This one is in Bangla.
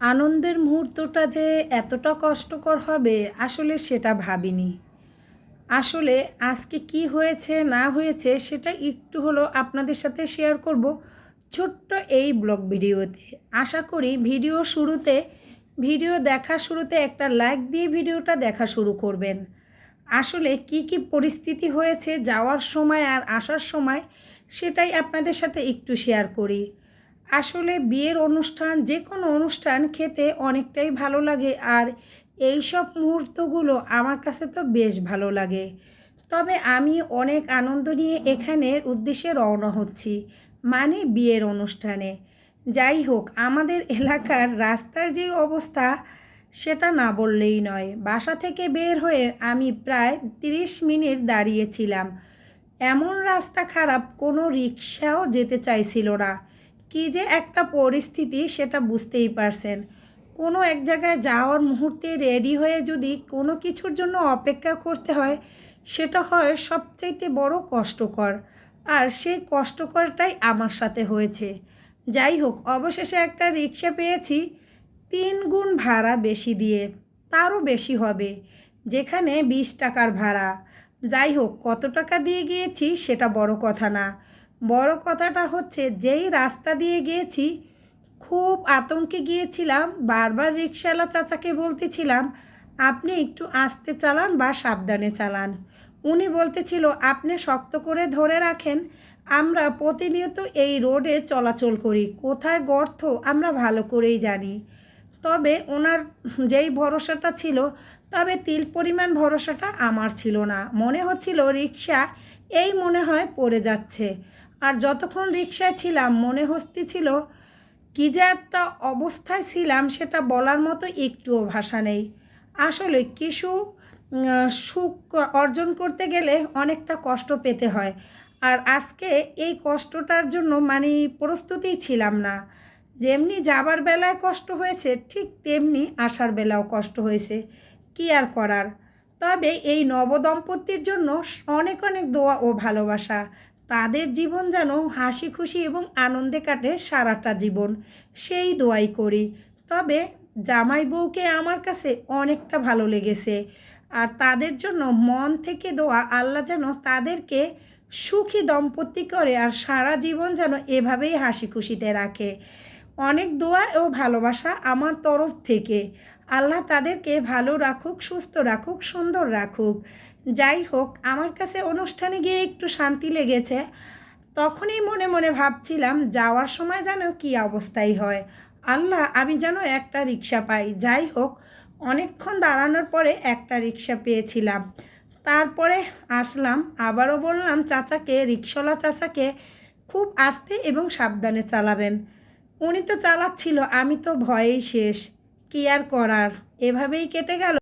আনন্দের মুহূর্তটা যে এতটা কষ্টকর হবে, আসলে সেটা ভাবিনি। আসলে আজকে কি হয়েছে, না হয়েছে, সেটা একটু হলো আপনাদের সাথে শেয়ার করব ছোট্ট এই ব্লগ ভিডিওতে। আশা করি ভিডিও শুরুতে, ভিডিও দেখা শুরুতে একটা লাইক দিয়ে ভিডিওটা দেখা শুরু করবেন। আসলে কি কি পরিস্থিতি হয়েছে, যাওয়ার সময় আর আসার সময়, সেটাই আপনাদের সাথে একটু শেয়ার করি। আসলে বিয়ের অনুষ্ঠান যে কোনো অনুষ্ঠান খেতে অনেকটাই ভালো লাগে আর এই সব মুহূর্তগুলো আমার কাছে তো বেশ ভালো লাগে। তবে আমি অনেক আনন্দ নিয়ে এখানের উদ্দেশ্যে রওনা হচ্ছি মানে বিয়ের অনুষ্ঠানে। যাই হোক, আমাদের এলাকার রাস্তার যে অবস্থা, সেটা না বললেই নয়। বাসা থেকে বের হয়ে আমি প্রায় তিরিশ মিনিট দাঁড়িয়েছিলাম। এমন রাস্তা খারাপ কোনো রিক্সাও যেতে চাইছিল না। কী যে একটা পরিস্থিতি সেটা বুঝতেই পারছেন। কোনো এক জায়গায় যাওয়ার মুহূর্তে রেডি হয়ে যদি কোনো কিছুর জন্য অপেক্ষা করতে হয়, সেটা হয় সবচাইতে বড় কষ্টকর। আর সেই কষ্টকরটাই আমার সাথে হয়েছে। যাই হোক, অবশেষে একটা রিক্সা পেয়েছি, তিন গুণ ভাড়া বেশি দিয়ে। তারও বেশি হবে, যেখানে বিশ টাকার ভাড়া। যাই হোক, কত টাকা দিয়ে গিয়েছি সেটা বড় কথা না। বড় কথাটা হচ্ছে, যেই রাস্তা দিয়ে গিয়েছি, খুব আতঙ্কে গিয়েছিলাম, বারবার রিক্সাওয়ালা চাচাকে বলতেছিলাম, আপনি একটু আস্তে চালান বা সাবধানে চালান। উনি বলতেছিল, আপনি শক্ত করে ধরে রাখেন, আমরা প্রতিনিয়ত এই রোডে চলাচল করি, কোথায় গর্ত আমরা ভালো করেই জানি। তবে ওনার যেই ভরসাটা ছিল, তবে তিল পরিমাণ ভরসাটা আমার ছিল না। মনে হচ্ছিল রিক্সা এই মনে হয় পড়ে যাচ্ছে। আর যতক্ষণ রিক্সায় ছিলাম, মনে হস্তি ছিল কী যে একটা অবস্থায় ছিলাম, সেটা বলার মতো একটুও ভাষা নেই। আসলে কিছু সুখ অর্জন করতে গেলে অনেকটা কষ্ট পেতে হয়। আর আজকে এই কষ্টটার জন্য মানে প্রস্তুতিই ছিলাম না। যেমনি যাবার বেলায় কষ্ট হয়েছে, ঠিক তেমনি আসার বেলাও কষ্ট হয়েছে। কি আর করার? তবে এই নবদম্পতির জন্য অনেক অনেক দোয়া ও ভালোবাসা। তাদের জীবন যেন হাসি খুশি এবং আনন্দে কাটে সারাটা জীবন। সেই দোয়াই করি। তবে জামাই বউকে আমার কাছে অনেকটা ভালো লেগেছে। আর তাদের জন্য মন থেকে দোয়া আল্লাহ যেন তাদেরকে সুখী দম্পতি করে আর সারা জীবন যেন এভাবেই হাসি খুশিতে রাখে। অনেক দোয়া ও ভালোবাসা আমার তরফ থেকে। আল্লাহ তাদেরকে ভালো রাখুক, সুস্থ রাখুক, সুন্দর রাখুক। যাই হোক, আমার কাছে অনুষ্ঠানে গিয়ে একটু শান্তি লেগেছে। তখনই মনে মনে ভাবছিলাম, যাওয়ার সময় যেন কী অবস্থাই হয়। আল্লাহ, আমি যেন একটা রিক্সা পাই। যাই হোক, অনেকক্ষণ দাঁড়ানোর পরে একটা রিক্সা পেয়েছিলাম। তারপরে আসলাম, আবারও বললাম, চাচাকে, রিক্সাওয়ালা চাচাকে খুব আস্তে এবং সাবধানে চালাবেন। উনি তো চালাচ্ছিল আমি তো ভয়েই শেষ। কি আর করার? এভাবেই কেটে গেল।